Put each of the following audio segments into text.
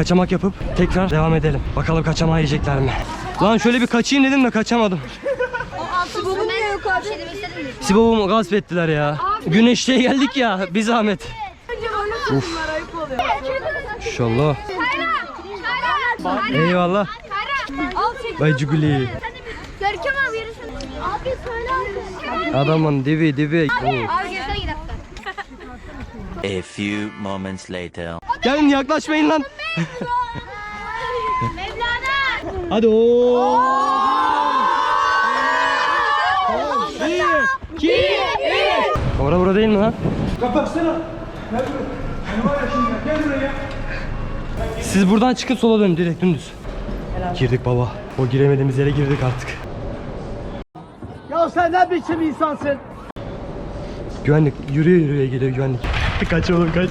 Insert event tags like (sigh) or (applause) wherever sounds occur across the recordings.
kaçamak yapıp tekrar devam edelim. Bakalım kaçamağı yiyecekler mi? Lan şöyle bir kaçayım dedim de kaçamadım. Sibop'un niye yok abi? Sibobumu gasp ettiler ya. Güneşliğe geldik ya. Bir zahmet. Oluyor. İnşallah. Eyvallah. Bay Cuguli. Görkem abi. Abi söyle abi. Adamın dibi dibi. Abi. A few moments later. Gelin yaklaşmayın lan. Mevlana. Hadi o. Bir, iki, Ora bura değil mi lan? Kapatsana. Gel buraya. Var ya şimdi? Gel buraya. Siz buradan çıkıp sola dönün direkt dümdüz. Girdik baba. O giremediğimiz yere girdik artık. Ya sen ne biçim insansın? Güvenlik yürüye yürüye geliyor güvenlik. kaç oğlum kaç.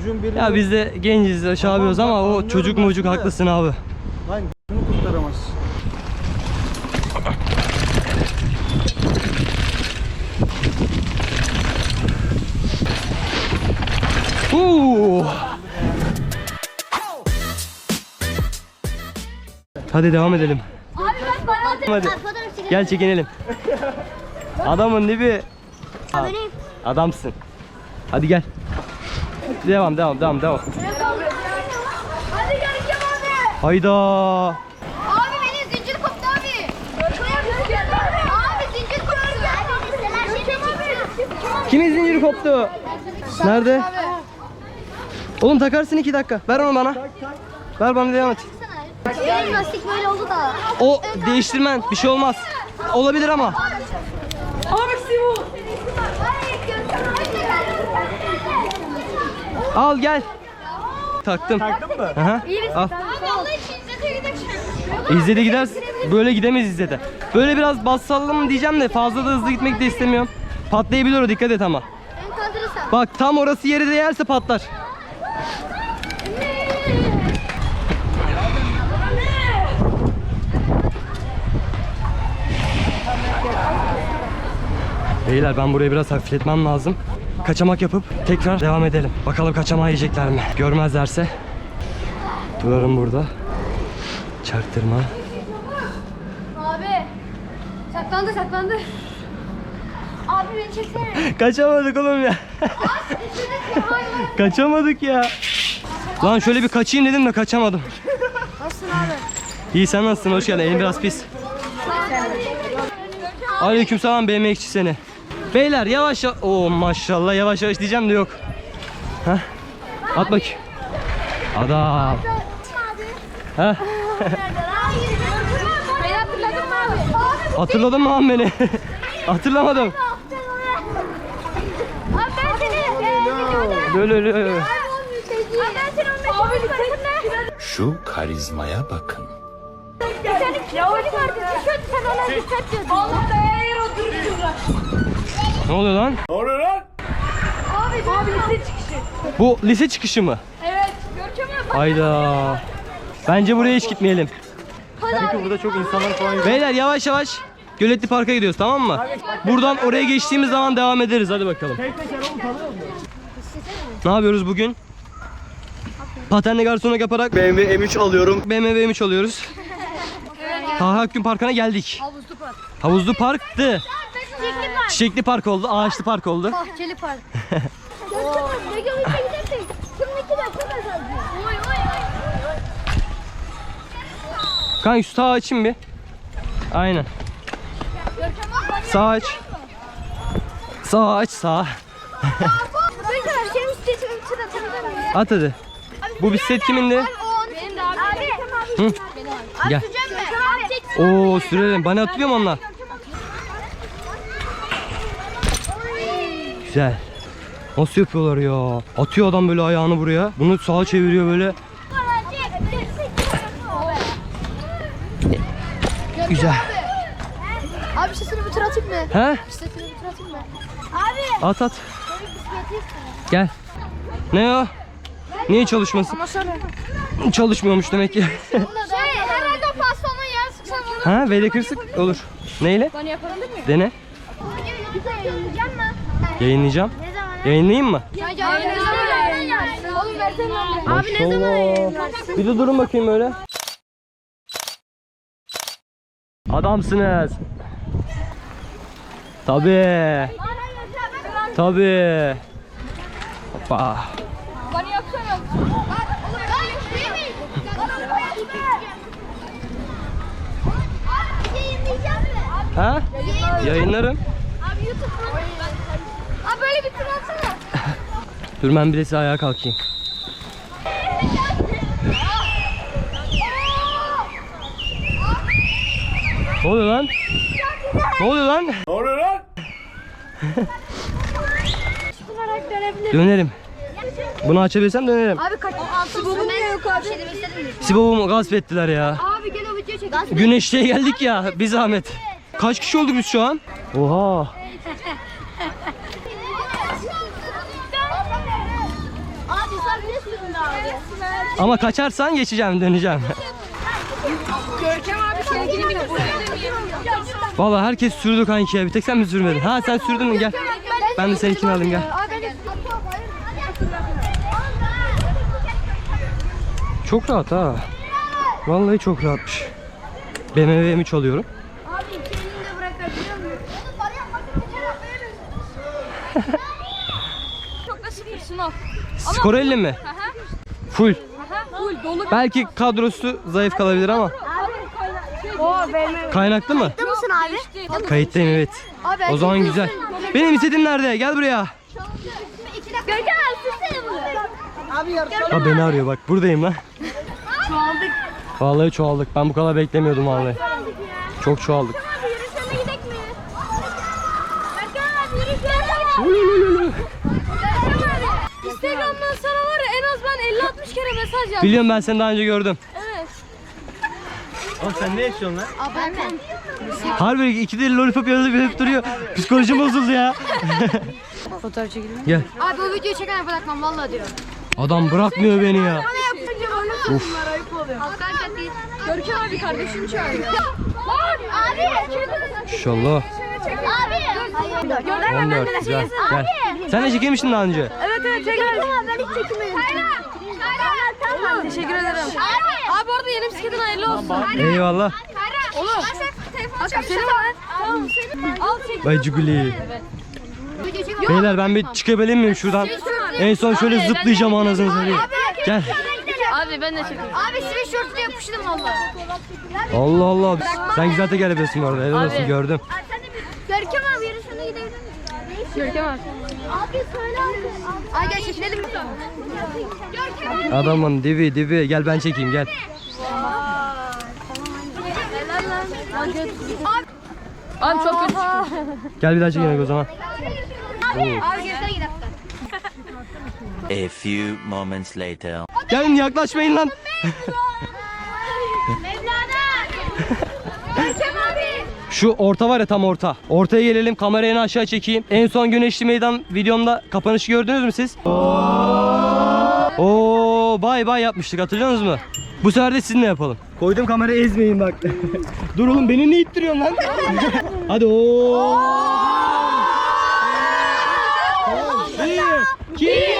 Çocuğun birini Ya biz de genciz aşağı yapıyoruz ama o çocuk mucuk haklısın abi. Lan bunu kurtaramaz. Oo. Hadi devam edelim. Abi ben bana Hadi. Gel çekinelim. Adamın dibi. Adamsın. Hadi gel. Devam devam devam devam. Hadi Görkem abi. Hayda. Abi benim zincir koptu abi. Abi zincir koptu. Kimin zinciri koptu? Nerede? Oğlum takarsın iki dakika. Ver onu bana. Ver bana devam et. Benim lastik böyle oldu da. O değiştirmen bir şey olmaz. Olabilir ama. Abi Sivu. Al gel. Taktım. Taktın mı? Aha, al. Abi Allah için İzzet'e gidersin. Böyle gidemeyiz İzzet'e. Böyle biraz bassalım diyeceğim de fazla da hızlı gitmek de istemiyorum. Patlayabilir o dikkat et ama. Bak tam orası yere değerse patlar. Beyler ben burayı biraz hafifletmem lazım. Kaçamak yapıp tekrar devam edelim. Bakalım kaçamağı yiyecekler mi? Görmezlerse durarım burada. Çaktırma. Abi. Saklandı saklandı. Abi beni çeksene. (laughs) Kaçamadık oğlum ya. (laughs) Kaçamadık ya. Lan şöyle bir kaçayım dedim de kaçamadım. Nasılsın abi? İyi sen nasılsın? Hoş geldin. Elin biraz pis. Aleykümselam BMX'çi seni. Beyler yavaş yavaş. Oo maşallah yavaş yavaş diyeceğim de yok. Heh. At bakayım. Adam. Heh. Hatırladın mı lan beni? Hatırlamadım. Abi ben seni e, videoda... Böyle öyle. öyle. Abi ben seni 15 Abi farkında. Şu karizmaya bakın. Senin yavaş vardı. Dikkat sen ona dikkat diyordun. Vallahi Ne oluyor lan? Abi abi lise çıkışı. Bu lise çıkışı mı? Evet. Görkem abi. Hayda. Bence buraya hiç gitmeyelim. Çünkü burada çok insanlar falan yok. Beyler yavaş yavaş Göletli Park'a gidiyoruz tamam mı? Buradan oraya geçtiğimiz zaman devam ederiz hadi bakalım. Tek teker oğlum tanıyor musun? Ne yapıyoruz bugün? Patenle garsonluk yaparak BMW M3 alıyorum. BMW M3 alıyoruz. (laughs) Taha Akgün Parkı'na geldik. Havuzlu park. Havuzlu parktı. Çiçekli park. Çiçekli park oldu, ağaçlı park oldu. Bahçeli park. Abi ne görürse gidersek. Şimdiki de. Oy oy oy. Kanka şu sağa açayım bir. Aynen. Sağ aç. Sağ aç sağ. Senin atabilir miyim? At hadi. Bu bisiklet kimindi? Benim de abi. Hı. Gel. Abi. Oo sürelim. Bana atıyor mu onlar? Güzel. Nasıl yapıyorlar ya? Atıyor adam böyle ayağını buraya. Bunu sağa çeviriyor böyle. Güzel. Abi bisikletini bir tur atayım mı? He? Bisikletini bir tur atayım mı? Abi. At at. Gel. Ne o? Niye çalışmasın? Ama sonra. Çalışmıyormuş demek ki. Şey herhalde pastanın yarısı sana. ha böyle kırsak olur. Neyle? Bana yapabilir miyim? Dene. Yayınlayacağım. Ne zaman Yayınlayayım mı? Abi ne zaman yayınlarsın? Oğlum versene lan. Abi ne zaman yayınlarsın? Bir de durun bakayım öyle. Adamsınız. Tabii. Tabii. Hoppa. Bana yapsana. Oğlum ben yemeyiz. Abi yayınlayacağım mı? Ha? Yayınlarım. Abi YouTube'da. Abi böyle bir tur atsana. Dur ben bir de size ayağa kalkayım. Ne oluyor lan? Ne oluyor lan? Ne oluyor lan? Çıkınarak dönebilir. Dönerim. Bunu açabilsem dönerim. Abi kaç? Sibobum ne yok abi? Şey? Sibobumu gasp ettiler ya. Abi gel o videoyu çekelim. Güneşte geldik ya. Bir zahmet. Kaç kişi olduk biz şu an? Oha. Abi sen ne sürdün abi? Ama kaçarsan geçeceğim, döneceğim. Görkem abi sevgili mi? Vallahi herkes sürdü kanki ya. Bir tek sen mi sürmedin? Ha sen sürdün mü? Gel. Ben de seninkini alayım gel. Çok rahat ha. Vallahi çok rahatmış. BMW M3 alıyorum. Abi iki elinde bırakabiliyor muyum? (laughs) Çok da sıfır sınav. Skor 50 mi? Full. Full dolu. Belki kadrosu zayıf kalabilir ama. O benim. Kaynaklı mı? mısın abi? Kayıttayım evet. Abi O zaman güzel. Benim istediğim nerede? Gel buraya. Görkem abi sürsene bunu. Ha beni arıyor bak. Buradayım lan. Çoğaldık. Vallahi çoğaldık. Ben bu kadar beklemiyordum vallahi. Çok çoğaldık. Abi yürüsene gidek mi? Görkem abi yürüsene. Instagram'dan sana var ya en az ben 50-60 kere mesaj yazdım. Biliyorum ben seni daha önce gördüm. Evet. Oğlum sen ne yaşıyorsun lan? Abi ben mi? Harbi iki deli lollipop yazıp yazıp duruyor. Psikolojim bozuldu ya. Fotoğraf çekelim mi? Gel. Abi o videoyu çeken bırakmam vallahi diyor. Adam bırakmıyor beni ya. Bana yapınca böyle of. ayıp oluyor. Değil. Görkem abi kardeşim çağırıyor. Lan abi. İnşallah. Abi. 14 güzel. Gel. Sen de çekilmiştin daha önce. Evet evet çekelim. Ben hiç çekmedim. Kayra. Tamam. Teşekkür ederim. Abi. Abi orada yeni bisikletin hayırlı olsun. Eyvallah. Oğlum. Telefonu senin var. Tamam senin. Al çek. Bay Cuguli. Beyler ben bir çıkabileyim miyim şuradan? En son şöyle zıplayacağım anasını satayım. Gel. Abi ben de çekeyim. Abi sweatshirt'le yapıştım valla. Allah Allah. Sen güzel teker yapıyorsun orada. Helal olsun gördüm. Görkem abi yarışına gidebilir miyiz? Görkem abi. Abi söyle abi. Ay gel çekilelim mi? Görkem abi. Adamın dibi dibi. Gel ben çekeyim gel. Abi çok kötü. Gel bir daha çekelim o zaman. Abi geriden gidelim. A few moments later. Gelin yaklaşmayın lan. Mevlana. Görkem abi. Şu orta var ya tam orta. Ortaya gelelim kamerayı aşağı çekeyim. En son Güneşli Meydan videomda kapanışı gördünüz mü siz? Oo bay bay yapmıştık hatırlıyorsunuz mu? Bu sefer de sizinle yapalım. Koydum kamerayı ezmeyin bak. (laughs) Dur oğlum beni ne ittiriyorsun lan? (laughs) Hadi o. Bir, iki,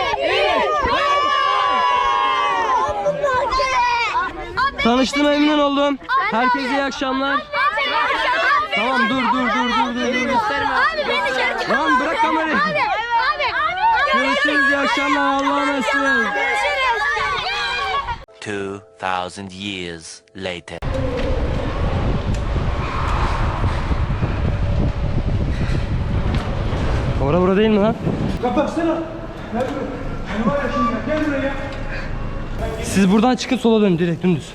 Tanıştığıma memnun oldum. Herkese iyi akşamlar. Tamam dur dur dur dur dur. dur. Abi beni çek. Lan bırak kamerayı. Abi. Abi. Görüşürüz iyi akşamlar Allah'a emanet olun. Görüşürüz. 2000 years later. Ora bura değil mi lan? Kapatsana. Gel buraya. Ne var ya şimdi? Gel buraya. Siz buradan çıkın sola dönün direkt dümdüz.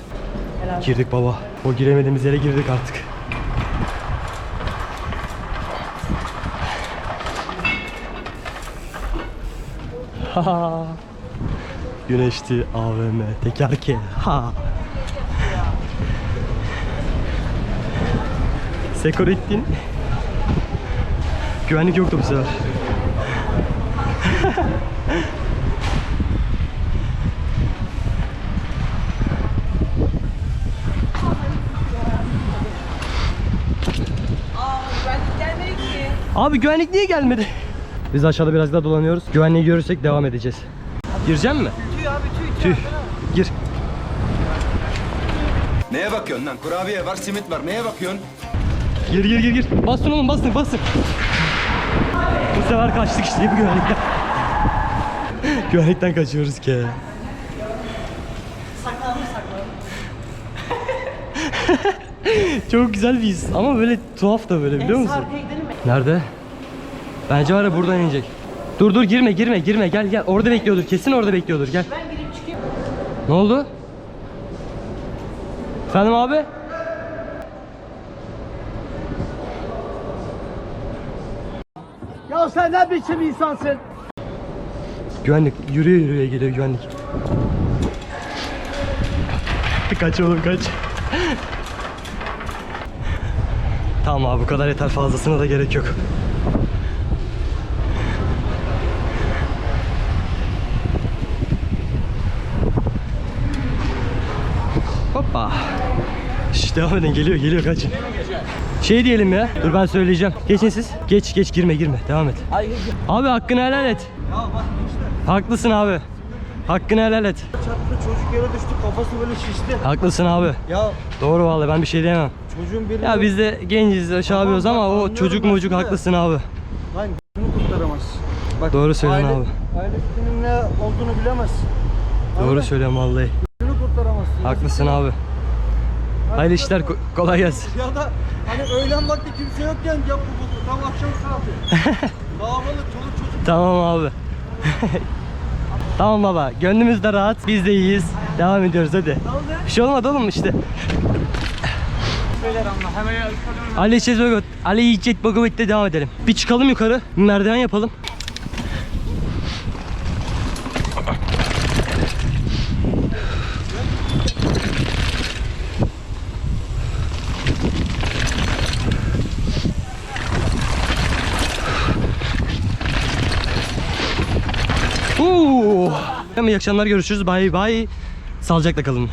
Girdik baba. O giremediğimiz yere girdik artık. (laughs) Ha. Güneşti AVM tekerke. Ha. Sekurettin. Güvenlik yoktu bu sefer. Abi güvenlik niye gelmedi? Biz aşağıda biraz daha dolanıyoruz. Güvenliği görürsek devam edeceğiz. Girecek mi? Tüy abi tüy. Tüh. Gir. Neye bakıyorsun lan? Kurabiye var, simit var. Neye bakıyorsun? Gir gir gir gir. Basın oğlum basın basın. Bu sefer kaçtık işte bu güvenlikten. (laughs) güvenlikten kaçıyoruz ki. (laughs) Çok güzel bir his ama böyle tuhaf da böyle biliyor musun? Nerede? Bence var ya buradan inecek. Dur dur girme girme girme gel gel orada bekliyordur kesin orada bekliyordur gel. Ben girip çıkayım. Ne oldu? Efendim abi? Ya sen ne biçim insansın? Güvenlik yürüye yürüye geliyor güvenlik. kaç oğlum kaç. tamam abi bu kadar yeter fazlasına da gerek yok. Devam edin geliyor geliyor kaçın. Şey diyelim ya. Dur ben söyleyeceğim. Geçin siz. Geç geç girme girme. Devam et. Abi hakkını helal et. Ya bak işte. Haklısın abi. Hakkını helal et. Çarptı çocuk yere düştü kafası böyle şişti. Haklısın abi. Ya Doğru vallahi ben bir şey diyemem. çocuğun biri Ya biz de genciz aşağı yapıyoruz ama o anlıyorum çocuk ben mucuk de. haklısın abi. lan bunu kurtaramaz. Bak, Doğru söylüyorsun aile, abi. Ailesinin ne olduğunu bilemezsin. Doğru söylüyorum vallahi. Bunu kurtaramazsın. Haklısın abi. Hayırlı işler ko- kolay gelsin. Ya da hani öğlen vakti kimse yokken yap bu bu tam akşam saati. (laughs) Kalabalık çoluk çocuk. Tamam abi. (laughs) tamam baba. Gönlümüz de rahat. Biz de iyiyiz. Devam ediyoruz hadi. Bir şey olmadı oğlum işte. Ali İçet Bogot. Ali İçet Bogot'ta devam edelim. Bir çıkalım yukarı. Merdiven yapalım. İyi akşamlar görüşürüz. Bay bay. Sağlıcakla kalın.